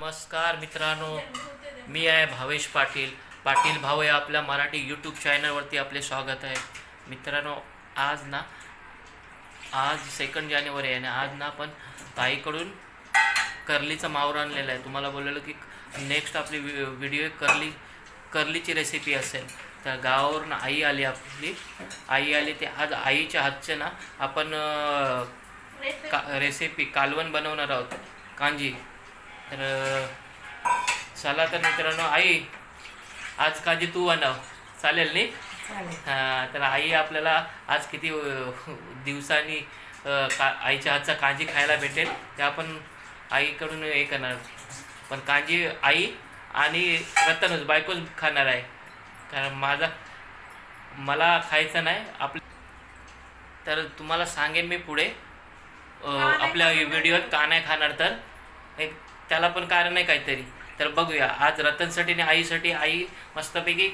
नमस्कार मित्रांनो मी आहे भावेश पाटील. पाटील भाऊ या आपल्या मराठी यूट्यूब चॅनलवरती आपले स्वागत आहे. मित्रांनो आज ना आज सेकंड जानेवारी आहे आज ना आपण ताईकडून कर्लीचा मावर आणलेला आहे. तुम्हाला बोललेलं की नेक्स्ट आपली व्हि- व्हिडिओ कर्ली कर्लीची रेसिपी असेल. तर गावावरून आई आली आपली. आई आली ते आज आईच्या हातचे ना आपण का रेसिपी कालवण बनवणार आहोत. कांजी. तर चला तर मित्रांनो आई आज कांजी तू बनव. चालेल नी? चालेल. हां तर आई आपल्याला आज किती दिवसांनी का आईच्या हातचा कांजी खायला भेटेल ते आपण आईकडून हे करणार. पण कांजी आई आणि रतनच बायकोच खाणार आहे. कारण माझा मला खायचं नाही आपलं तर तुम्हाला सांगेन मी पुढे. आपल्या व्हिडिओत का नाही खाणार तर. एक त्याला पण कारण आहे काहीतरी. तर बघूया आज रतनसाठी आणि आईसाठी आई मस्तपैकी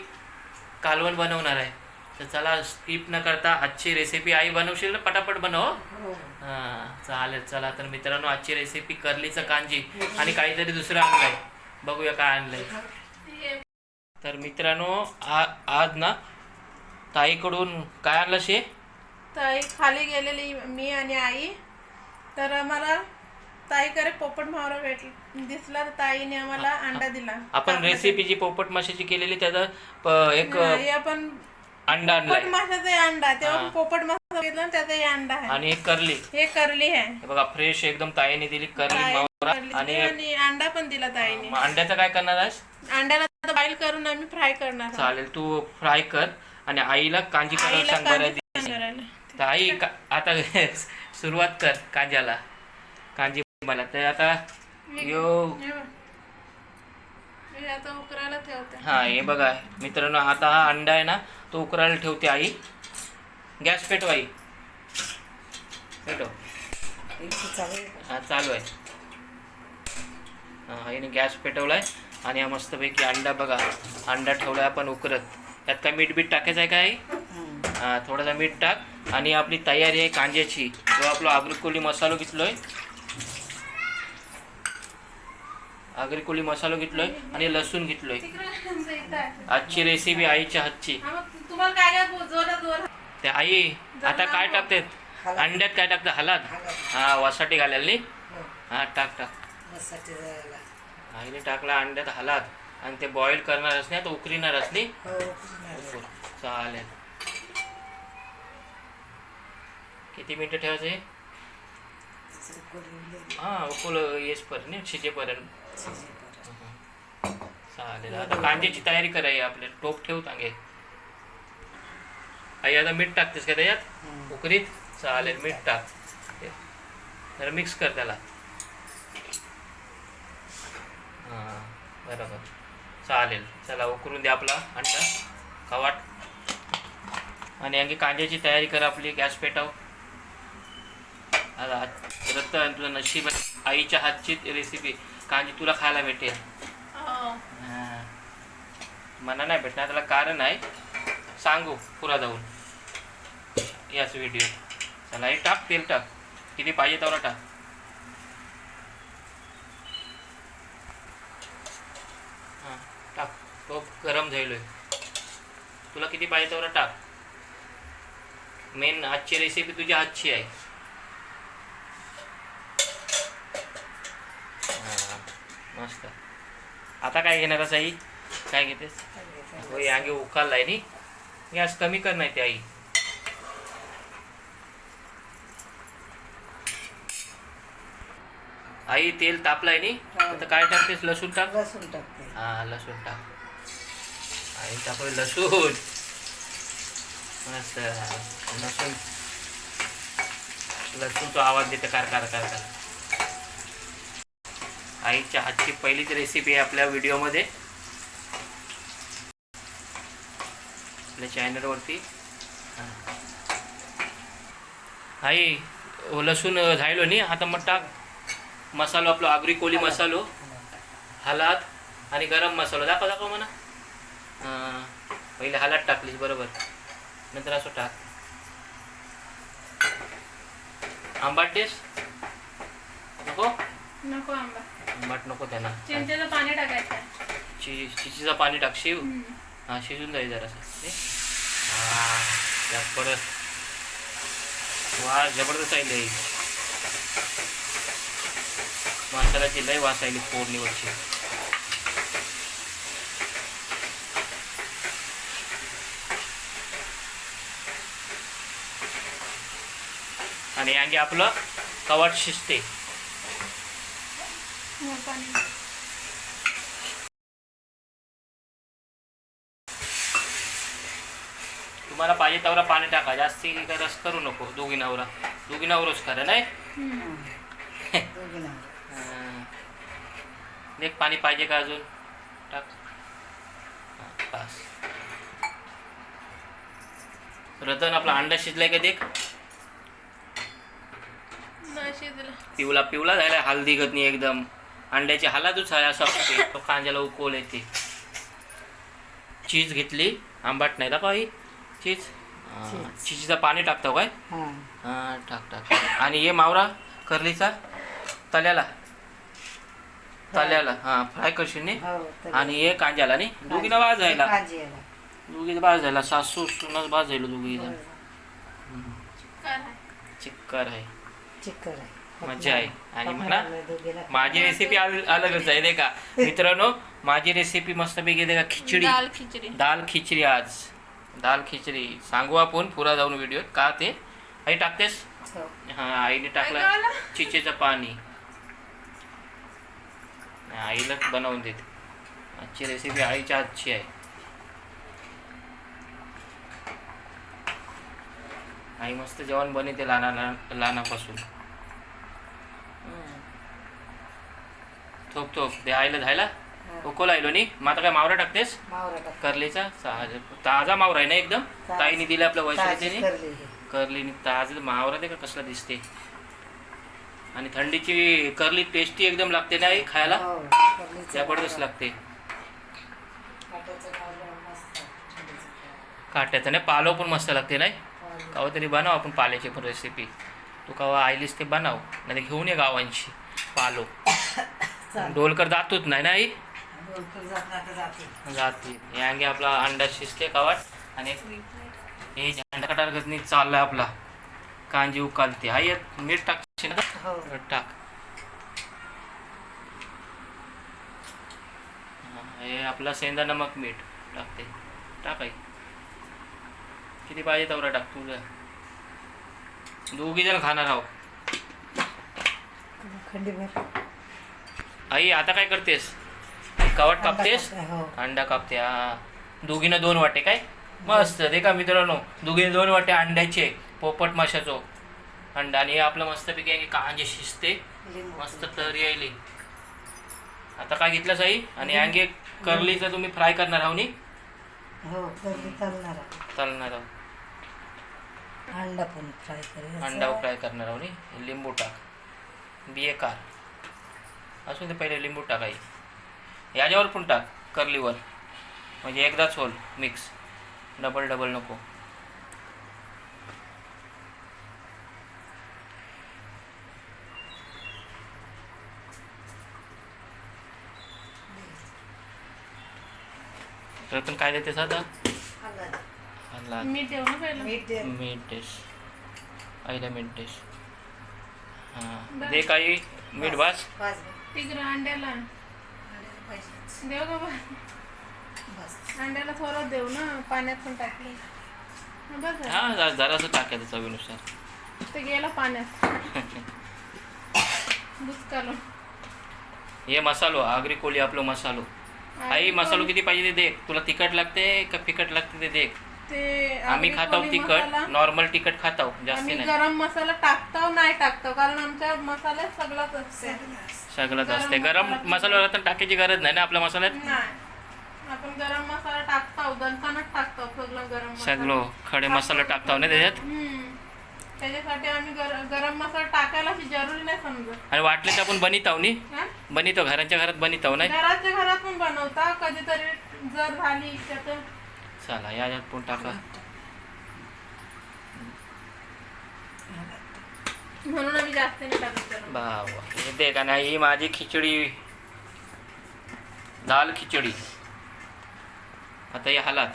कालवण बनवणार आहे. तर चला स्किप न करता आजची रेसिपी आई बनवशील ना? पटापट बनव हो. हां. चालेल चला. तर मित्रांनो आजची रेसिपी कर्लीचं कांजी आणि काहीतरी दुसरं आणलंय. बघूया काय आणलंय. तर मित्रांनो आ आज ना ताईकडून काय आणलं शे ताई खाली गेलेली मी आणि आई. तर आम्हाला ताईकडे पोपट मावरा भेट दिसला तर ताईने आम्हाला अंडा दिला. आपण रेसिपी जी पोपट माशाची केलेली त्याचा प- एक नाही, आपण अंडा पोपट आणलाय माशाचा अंडा तेव्हा. पोपट मासा घेतला त्याचा अंडा आहे. आणि एक करली हे करली आहे. हे बघा फ्रेश एकदम ताईने दिली करली ताई मावरा करली आणि आणि अंडा पण दिला ताईने. मग अंड्याचं काय करणार आहेस अंड्याला बॉईल करून आम्ही फ्राय करणार आहोत. चालेल तू फ्राय कर. आणि आईला कांजी करायला आईला सांग बरं करायला. तर आई का आता सुरुवात कर कांज्याला. कांजी मला तर आता यो. हे बघ. हे आता उकरायला ठेवते. हा हे बघा मित्रांनो आता हा अंडा आहे ना तो उकरायला ठेवते आई. गॅस पेटव आई. पेटव. हा चालू आहे. हा आईने गॅस पेटवलाय आणि हा मस्तपैकी अंडा बघा अंडा ठेवलाय आपण उकरत. त्यात काय मीठ बीठ टाकायचं आहे का आई? हं. हा थोडासा मीठ टाक. आणि आपली तयारी आहे कांद्याची. जो आपला आग्रिकोली मसालो घेतलोय आग्रिकोली मसालो घेतलोय आणि लसूण घेतलोय. आजची रेसिपी आईच्या हातची हा, ते आई आता काय टाकतात. अंड्यात काय टाकतात हलाद हळद. हा वासाठी घालायला नाही हो. हा टाक टाक आईने टाकला अंड्यात हलाद आणि ते बॉईल करणारच नाही तर हो नाही. चालेल किती मिनिटं ठेवायचं हे कोळी. हा उकल येसपर्यंत शिजेपर्यंत. चालेल. आता कांद्याची तयारी करायची आपल्याला टोप ठेवू तांगे आई आता मीठ टाकतेस का त्याच्यात. उकरीत चालेल मीठ टाक. जरा मिक्स कर त्याला. हां बरोबर. चालेल. चला उकरून द्या आपला अंडा. कवाट आणि आणखी कांद्याची तयारी कर आपली गॅस पेटाव. आता रत्न तुझं नशीब. आईच्या हातची रेसिपी कांजी तुला खायला भेटेल. हो. मला नाही भेटणार त्याला कारण आहे. सांगू पुरा जाऊन. याच व्हिडिओ चला हे टाक तेल टाक. किती पाहिजे तेवढा टाक. हां टाक. तो गरम झालोय तुला किती पाहिजे तेवढा टाक. मेन आजची रेसिपी तुझ्या हातची आहे हां, मस्त. आता काय घेणार आई? काय घेतेस? होय आगे उकाललाय नी. गॅस कमी कर नाही ते आई. आई तेल तापलाय नी? हा. आता काय टाकतेस? लसूण टाक. लसूण टाकते. हा लसूण टाक. आई टाकू लसूण. मस्त. लसूण. लसूणचा आवाज देते कार कार कार कार. आईच्या हातची पहिलीच रेसिपी आहे आपल्या व्हिडिओमध्ये. आपल्या चॅनलवरती आई ओ, लसूण झायलो नी? आता मग टाक. मसालो आपलो आगरी कोली मसालो. हलाद आणि गरम मसाला. दाखव दाखव म्हणा. हां पहिले हलाद टाकलीस बरोबर. नंतर असं टाक. आंबाट टेस्ट नको? नको आंबा. आंबाट नको त्यांना. चिंचेचं पाणी टाकायचं. चिचीचं पाणी टाक शिव. हा शिजून जाईल जरासं. ते हा त्यात परत. वा जबरदस्त आहे लई मसाल्याची लई वास आली फोडणीवरची. आणि आणखी आपलं कवाट शिजते हो, पाणी. तुम्हाला पाहिजे तेवढा पाणी काय रस करू नको दोघी नवरा. दोघी नवरच करा नाही. हां. देख पाणी पाहिजे का अजून? टाक. हां, बस. रतन आपला अंडा शिजलाय का देख? नाही शिजलं. पिवला पिवला झालाय हल्दी गतनी एकदम. अंड्याची हालातच आहे असं असते तो कांद्याला उकल येते. चीज घेतली. आंबाट नाही का हां, चीज. चीजचं पाणी टाकतो काय? हा. हां टाक टाक. आणि हे मावरा करलीचा तल्याला. तल्याला हां फ्राय करशील नी हो आणि हे कांद्याला नी? दोघीनं भाज जायला. दोघीचं भाज जायला सासू सुनच दोघीचं काय नाही. चिक्कर आहे. चिकन आहे. मजा आहे. आणि म्हणा दोघीला माझी रेसिपी अलगच आहे दे का? मित्रांनो माझी रेसिपी मस्तपैकी दे का खिचडी. दाल खिचडी. दाल खिचडी आज. दाल खिचडी. सांगू आपण पुरा जाऊन व्हिडिओ का ते? आई टाकतेस? हो. हा आईने टाकलं? चिचेचं पाणी. आईला बनवून देते. आजची रेसिपी आईच्या हातची आहे. आई मस्त जेवण बनवते लहाना लहान लहानापासून. थोप थोप. दे आईला झायला. उकोल आयलो नी. मग आता काय मावरा टाकतेस? मावरा टाक. करलीचा ताजा ताजा मावरा आहे ना एकदम. ताईने दिला आपल्या ताजी वैशालीने करली ही. ताज मावरा दे का कसला दिसते आणि थंडीची करली टेस्टी एकदम लागते ना खायला? हो, जबरदस्त मावरा. लागते. काट्याचं नाही पालो पण मस्त लागते नाही. कवा तरी बनव आपण पाल्याची पण रेसिपी तू कवा आईलीस ते बनव. नाही घेऊन ये गावांची पालो. डोलकर जातोच नाही ना आई? जात हे अंगे आपला अंडा शिजते कावाट आणि हे अंडा कटार गतनी चाललाय आपला. कांजी उकालते. हा येत मीठ टाकशील ना हो. टाक. हा, आपला सेंदा नमक मीठ टाकते. टाक आई. किती पाहिजे तेवढा टाक तुझं. दोघी जण खाणार आहो आई आता काय करतेस? कवट कापतेस? हो. अंडा कापते हा. दोघीनं दोन वाटे काय? मस्त. दे का मित्रांनो दोघीने दोन वाटे अंड्याचे पोपट माशाचो. अंडा आणि हे आपलं मस्तपैकी आहे की कांजे शिजते. लिंबू. मस्त तरी यायली. आता काय घेतलं साई? आणि अंगे करलीचं तुम्ही फ्राय करणार आहो नी? हो करली चालणार आहे. चालणार आहो अंडा पण फ्राय अंडा फ्राय करणार आहो नी? लिंबू टाक. बिये कार. असून ते पहिले लिंबू टाक आई. याच्यावर पण टाक करलीवर म्हणजे एकदाच होल मिक्स डबल डबल नको. रतन काय देतेस आता? हलद. हल्ला मीठ टेस्ट आईला मीठ टेस्ट हां. बस. दे काही. मीठ भास. अंड्याला पाहिजेच. देऊ का बस. अंड्याला थोडं देऊ ना पाण्यात पण टाकले. बस झालं. हां जरा जरासं टाकायचं चवीनुसार. ते गेलं पाण्यात. बुचकालो हे मसालो आगरी कोळी आपलं मसालो. आई मसालो किती पाहिजे ते देख. तुला तिखट लागते का फिकट लागते ते देख. ते आम्ही आगरी खातो कोळी तिखट मसाला, नॉर्मल तिखट खातो जास्ती आम्ही नाही. गरम मसाला टाकतो नाही टाकतो कारण आमच्या मसाल्यात सगळंच असते सगळंच असते. गरम मसाला- मसाला तर टाकायची गरज नाही ना आपल्या मसाल्यात? नाही. आपण गरम मसाला टाकतो दणकानच टाकतो सगळं गरम. सगळं खडे मसाला टाकतो ना त्याच्यात. त्याच्यासाठी आम्ही गर- गरम मसाला टाकायला जरुरी नाही समजत. आणि वाटले तर आपण बनिताव नी? बनितो घराच्या घरात बनिताव नाही? घरातल्या घरात पण बनवता. कधीतरी जर झाली चला याच्यात पण टाका. म्हणून आम्ही जास्त नाही टाकत. बाबा हे देख आणि ही माझी खिचडी. दाल खिचडी. आता हे हालात.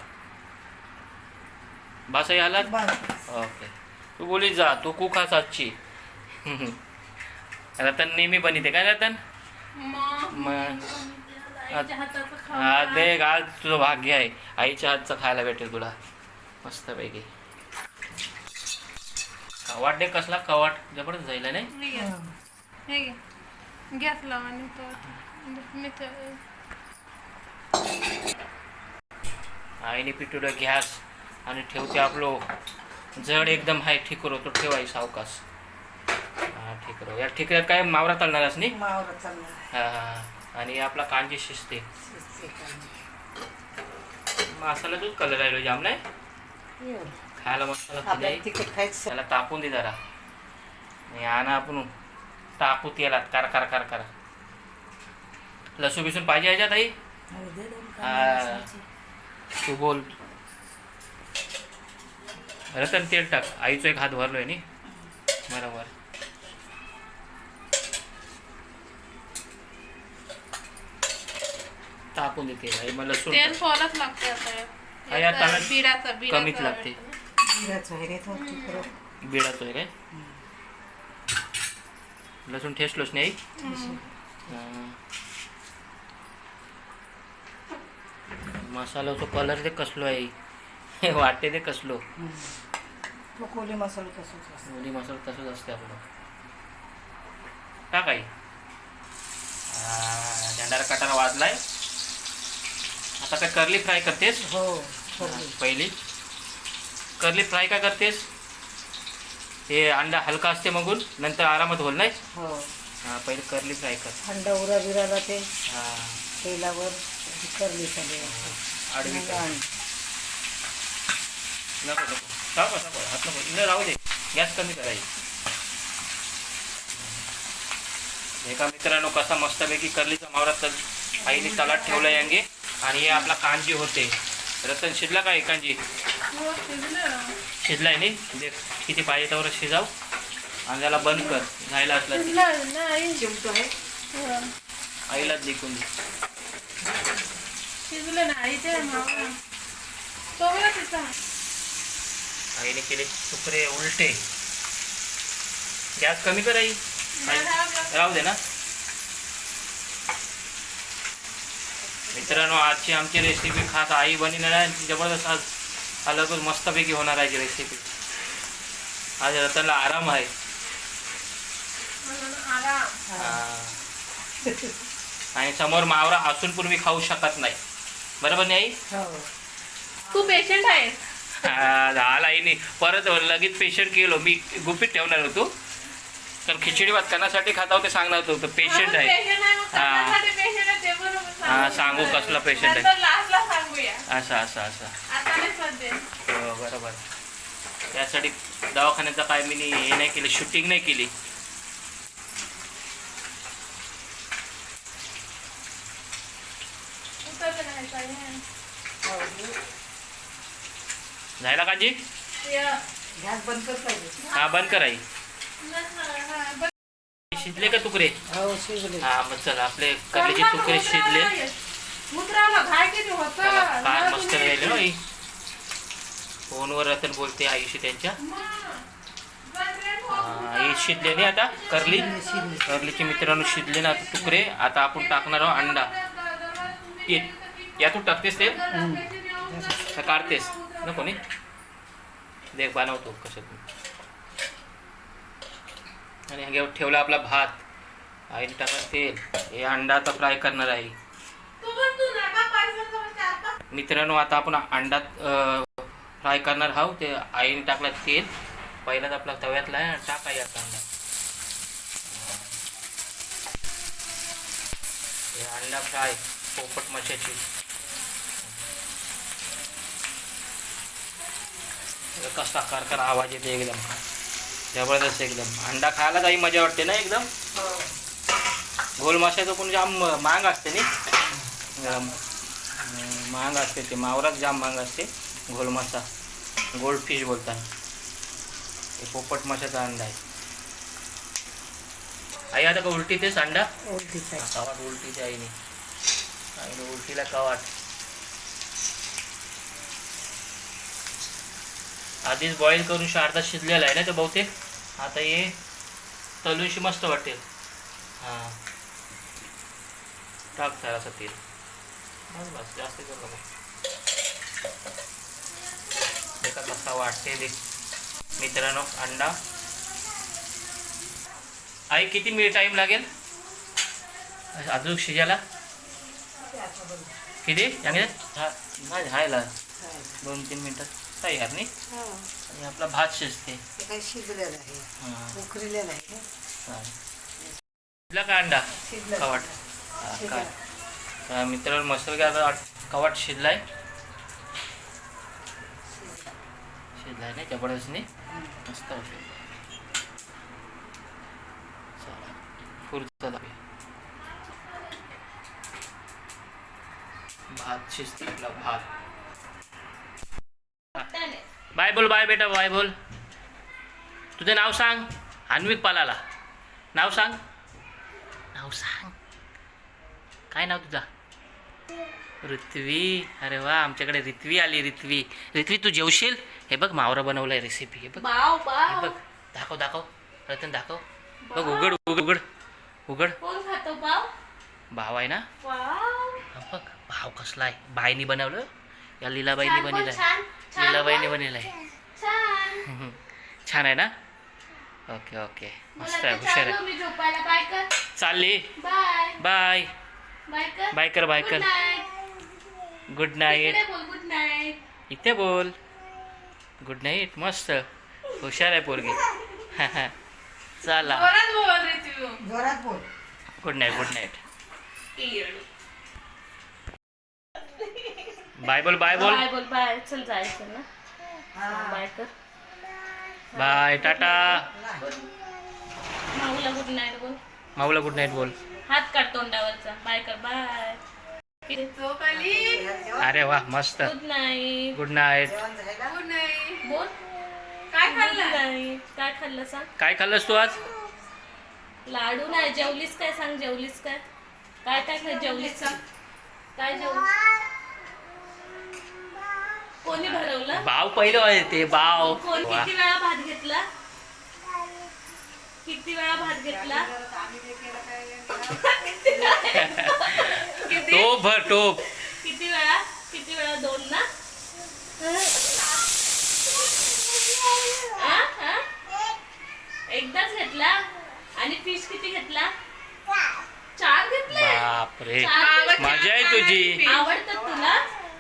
बस हे हालात? ओके. तू बोली जा तू कुक हास आजची रतन नेहमी बनिते काय रतन? हा आज तुझं भाग्य आहे. आईच्या हातचं खायला भेटेल तुला. मस्तपैकी. कवाट दे कसला कवाट जबरदस्त जाईल नाही. हे. गॅस लाव आणि तो मी तर आईने गॅस आणि ठेवते आपलो. जड एकदम हाय ठीक करो तो ठेवाई सावकाश. हा ठीक करो. या ठीक काय मावरा चालणारच नाही? मावरा चालणार हा हा आणि आपला कांजी शिजते. मसाला तूच कलर राहिलो जाम नाही? एवढं. खायला तिखट खायचं. त्याला तापून दे जरा. आणि आणा आपण. टाकू तेलात. कर कर कर कर. लसूण बिसून पाहिजे ह्याच्यात आई? हो. तू बोल. रतन तेल टाक. आईचं एक हात भरलोय नी. बरोबर तापून देते आई. मला लसूण तेल लागतं आता. हा, बिडाचा बिडाचा कमीच लागते. बिडाचं आहे काय? लसूण ठेसलोच नाही. हा. मसाल्याचो कलर ते कसलो आहे? वाटते ते कसलो. तो कोली मसाला तसंच असतं. मोदी मसाला तसंच असते आपलं. टाक आई झेंडारा कटारा वाजलाय. आता काय करली फ्राय करतेस? हो. पहिली. करली फ्राय काय करतेस? हे अंडा हलका असते मगून नंतर आरामात होल नाही? हो. हा पहिले करली फ्राय कर. थंड उरा बिराला ते हा तेलावर करली सगळे आडवी मग कर. आण. नको नको. टाक नको हात नको. इकडे राहू दे. गॅस कमी करायची एका मित्रांनो कसा मस्तपैकी करलीचा मावरा तल आईने तलाट ठेवला यांगे आणि हे आपला कांजी होते. रतन शिजला का हे कांजी शिजलं ना. शिजलाय नाही देख किती पाहिजे त्यावर शिजाव. आणि त्याला बंद कर. जायला असला की. शिजलं ना आई चिमटो आहे. हो. आईलाच देखून शिजलं ना आई ते मावा. तो बघा तिचा आईने केले तुकडे उलटे. गॅस कमी कर आई. राहू दे ना. मित्रांनो आजची आमची रेसिपी खास आई बनीणार आहे जबरदस्त आज अलगच मस्तपैकी होणार आहे रेसिपी आज रतनला आराम आहे. हा. आणि समोर मावरा असून पण मी खाऊ शकत नाही. बरोबर नाही आई? हो. तू पेशंट आहेस. हा, झाला आईने परत लगेच पेशंट केलो. मी गुपित ठेवणार होतो कारण खिचडी भात करण्यासाठी खाता होते सांगणार होतो पेशंट आहे पेशंट हा. हा, सांगू कसला patient आहे. नंतर lastला सांगूया असं असं असं हो बरोबर त्यासाठी दवाखान्याचा काय मी हे नाही केली शूटिंग नाही केली. हो. झाला काजी या. गॅस बंद कर पाहिजे हा बंद कराई. शिजले का तुकडे? हो शिजले. हा मग चला आपले करलेचे तुकडे शिजले. घाय किती होतं? मस्त राहिले आई फोनवर रतन बोलते आईशी त्यांच्या. हा, हे शिजले नाही आता करली. करलीचे मित्रांनो शिजले ना आता तुकडे. आता आपण टाकणार आहोत अंडा. ये यातून टाकतेस ते काढतेस. नको नाही. देख बनवतो कसं आणि ह्याच्यावर ठेवला आपला भात. आईने टाका तेल. हे अंडा आता फ्राय करणार आहे. मित्रांनो आता आपण अंडा फ्राय करणार आहोत. ते आईने टाकला तेल. पहिलाच आपला तव्यातला आहे. टाका या अंडा. हे अंडा फ्राय पोपट मशाची. कसा करकर आवाज येते एकदम. जबरदस्त एकदम. अंडा खायला काही मजा वाटते ना एकदम? गोल माशाचं पण जाम महाग असते अं, महाग असते ते मावरात जाम महाग असते गोल मासा गोल्ड फिश बोलतात. हे पोपट माशाचा अंडा आहे. आई आता का उलटी तेच अंडा उलटीच उलटी ते आईने. आणि उलटीला कवाट आधीच बॉईल करून अर्धा शिजलेला आहे ना तर बहुतेक. आता हे तलूनशी मस्त वाटेल. हां. टाक असं तेल. बस बस जास्त करू नको. कसा वाटते मित्रांनो अंडा. आई किती मिनिट टाईम लागेल? अजून शिजायला? किती? सांगितलं? झायला दोन तीन मिनटात तयार नाही. आणि आपला भात शिजते ते काही शिजलेलं आहे हां उकरीलेलं आहे ना. चालेल. शिजला का अंडा. कवाट. काय तर मित्रांनो मस्त आता कवाट शिजलाय शिजलाय नाही मस्त पुढचं. भात शिजते आपला भात बाय बोल बाय बेटा बाय बोल. तुझं नाव सांग अन्विक पालाला. नाव सांग. नाव सांग. काय नाव तुझा? ऋत्वी. अरे वा आमच्याकडे रित्वी आली रित्वी रित्वी तू जेवशील? हे बघ मावरा बनवलाय रेसिपी हे बघ. हे बघ. दाखव दाखव. रतन दाखव. बघ उघड उघड उघड. उघड. भाव आहे ना? बघ भाव कसला आहे. बाईनी बनवलं. या लीलाबाईनी बनवलं छान. लीलाबाईनी बोल. बनवलं आहे छान. छान आहे ना? Okay okay. मस्त आहे हुशार चाललो आहे चालली. बाय. बाय. बाय कर. बाय कर गुड नाईट गुड नाईट इकडे बोल गुड नाईट इथे बोल. गुड नाईट मस्त. हुशार आहे पोरगी. चला. Good night good night bye बोल बाय बोल. बाय बोल बाय. चल जायचं ना. हा. बाय कर. Bye tata. माऊला गुड नाईट बोल. माऊला गुड नाईट बोल. हात काढ तोंडावरचा. बाय कर बाय. अरे वा मस्त. Good night good night good night बोल. काय खाल्लं? काय खाल्लं सांग काय खाल्लंस तू आज? लाडू नाही जेवलीस काय? सांग जेवलीस काय? काय काय जेवलीस सांग काय जेवलीस? कोणी भरवलं? बाव पहिलं आहे ते बाव कोण वा. किती वेळा भात घेतला? किती वेळा भात घेतला? किती? टोप भर टोप. किती वेळा? किती वेळा दोन ना? आ? आ? एकदाच घेतला? आणि फिश किती घेतला? चार. घेतले? बापरे. चार मजा आहे तुझी. आवडतात तुला?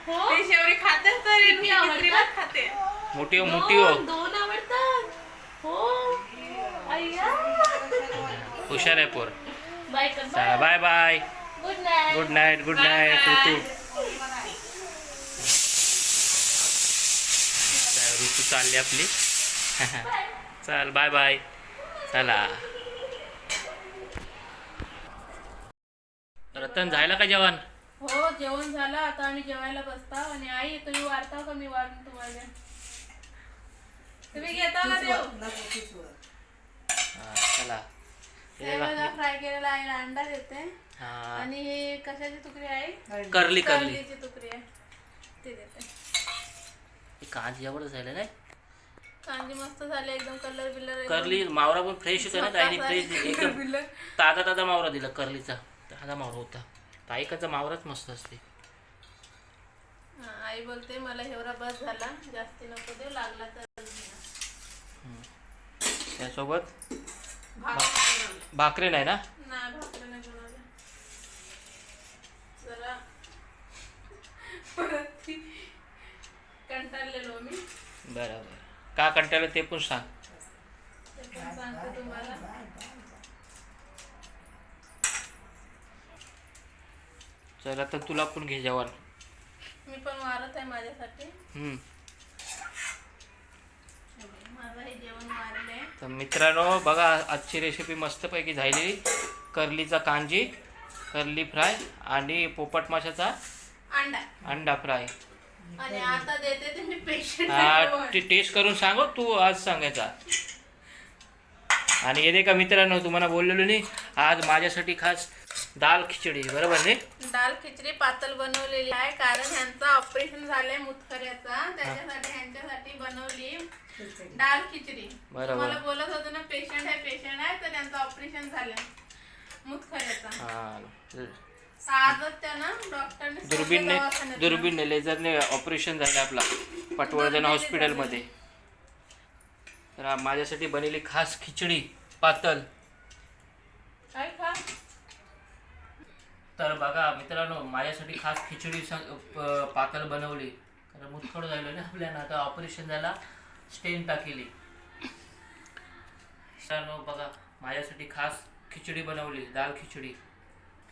हो ती शेवरी खातेच तरी किती मी आवडतात? तिसरी भात खाते. मोठी हो मोठी हो दोन दोन आवडतात. हो. अय्या. हुशार आहे पोर. बाय कर चला bye. Bye good night good night good night Ritu Ritu चालली आपली. चल बाय बाय चला. रतन झालं का जेवण? हो जेवण झालं आता आम्ही जेवायला बसता. आणि आई तुम्ही वारता का? मी वारून तुम्हाला. तुम्ही घेता का देव. हा, चला. हे बघा. फ्राय केलेला आईला अंडा देते. हा. आणि हे कशाची तुकडी आहे? करली करली करलीची तुकडी आहे. ते देते. कांच एवढं झालं नाही? कांदी मस्त झाले एकदम कलर बिलर करली मावरा पण फ्रेश होता ना ताईने फ्रेश एकदम ताजा ताजा मावरा दिला करलीचा. ताजा मावरा होता. ताईकाचा मावराच मस्त असते. आई बोलते मला एवढा बस झाला जास्ती नको देऊ लागला तर त्यासोबत भाकरी नाही ना? नाही भाकरी नाही बनवलं. जरा परत ती कंटाळलेलो मी. बरोबर का कंटाळलं ते पण सांग. ते पण सांगते तुम्हाला. चला तर तुला पण घे जेवण. मी पण वारत आहे माझ्यासाठी. हम्म. माझं हे जेवण वारले तर मित्रांनो बघा आजची रेसिपी मस्तपैकी झालेली करलीचा कांजी करली फ्राय आणि पोपट माशाचा अंडा. अंडा फ्राय आणि आता देते ते मी पेशंट हा ते टेस्ट करून सांगो तू आज सांगायचा. आणि येते का मित्रांनो तुम्हाला बोललेलो नाही आज माझ्यासाठी खास दाल खिचडी बरोबर ने डाळ खिचडी पातळ बनवलेली आहे कारण ह्यांचं ऑपरेशन झालंय मुतखऱ्याचा. त्याच्यासाठी ह्यांच्यासाठी बनवली खिचडी. डाळ खिचडी. बरोबर. तुम्हाला बोलत होतो ना पेशंट आहे पेशंट आहे तर त्यांचं ऑपरेशन झालं मुतखऱ्याचा. हा दुर्बीनने दुर्बीनने लेझरने ऑपरेशन झालं आपला पटवर्धन हॉस्पिटलमध्ये तर माझ्यासाठी बनलेली खास खिचडी पातळ काय खा तर बघा मित्रांनो माझ्यासाठी खास खिचडी पातळ बनवली. कारण मुतखड झालं ना आपल्याला आता ऑपरेशन झाला स्टेन टाकली. मित्रांनो बघा माझ्यासाठी खास खिचडी बनवली दाल खिचडी.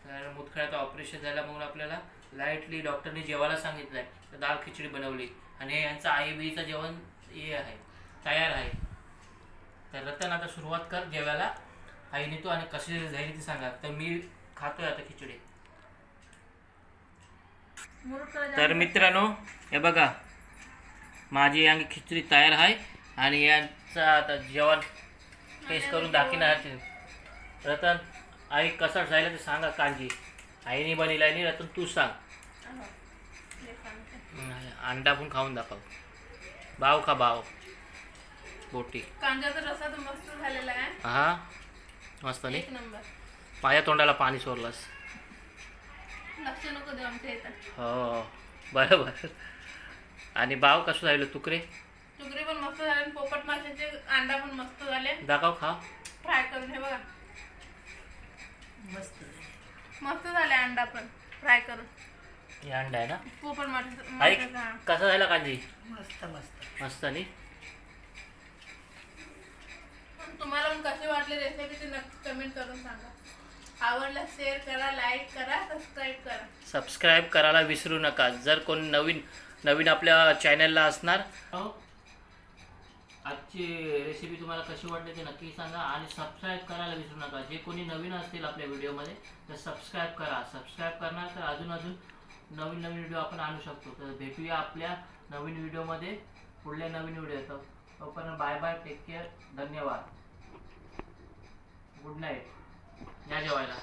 कारण मुतखड्याचं ऑपरेशन झाल्यामुळे आपल्याला लाईटली डॉक्टरने जेवायला सांगितलं आहे तर दाल खिचडी बनवली. आणि यांचं आई बीचं जेवण हे आहे तयार आहे. तर रतन आता सुरुवात कर जेवायला. आईने तू आणि कशी झाली ती सांगा. तर मी खातोय आता खिचडी. तर मित्रांनो हे बघा. माझी अंगी खिचडी तयार आहे आणि यांचं आता जेवण टेस्ट करून दाखवणार आहे. रतन आई कसा झाला ते सांगा काळजी. आईने बनवली आणि रतन तू सांग. अंडा पण खाऊन दाखव. बाव खा बाव बोटी. कांद्याचा रसा तर मस्त झालेला आहे. हा? मस्त नाही? एक नंबर. माझ्या तोंडाला पाणी सोडलंस लक्ष नको देऊ आमच्या इथं. हो बरं बरं आणि बाव कसं राहिलं तुकडे? चुकरी पण मस्त झाले आणि पोपट माशाचे अंडा पण मस्त झाले. दाखव खा फ्राय करून हे बघा. मस्त झाली. मस्त झाले अंडा पण. फ्राय करून. हे अंडा आहे ना? पोपट माशाचं ऐक माशाचं, हा. कसा झाला कांजी? मस्त मस्त. मस्त नाही पण तुम्हाला पण कशी वाटली रेसिपी ते नक्की कमेंट करून सांगा. आवडला शेअर करा लाईक करा सबस्क्राईब करा. सबस्क्राईब करायला विसरू नका. जर कोण नवीन नवीन आपल्या चॅनलला असणार आजची रेसिपी तुम्हाला कशी वाटली ते नक्की सांगा आणि सबस्क्राईब करायला विसरू नका. जे कोणी नवीन असतील आपल्या व्हिडिओमध्ये तर सबस्क्राईब करा. सबस्क्राईब करणार तर अजून अजून नवीन नवीन व्हिडिओ आपण आणू शकतो. तर भेटूया आपल्या नवीन व्हिडिओमध्ये पुढल्या नवीन व्हिडिओ येतो तोपर्यंत बाय बाय टेक केअर धन्यवाद. गुड नाईट या जेवायला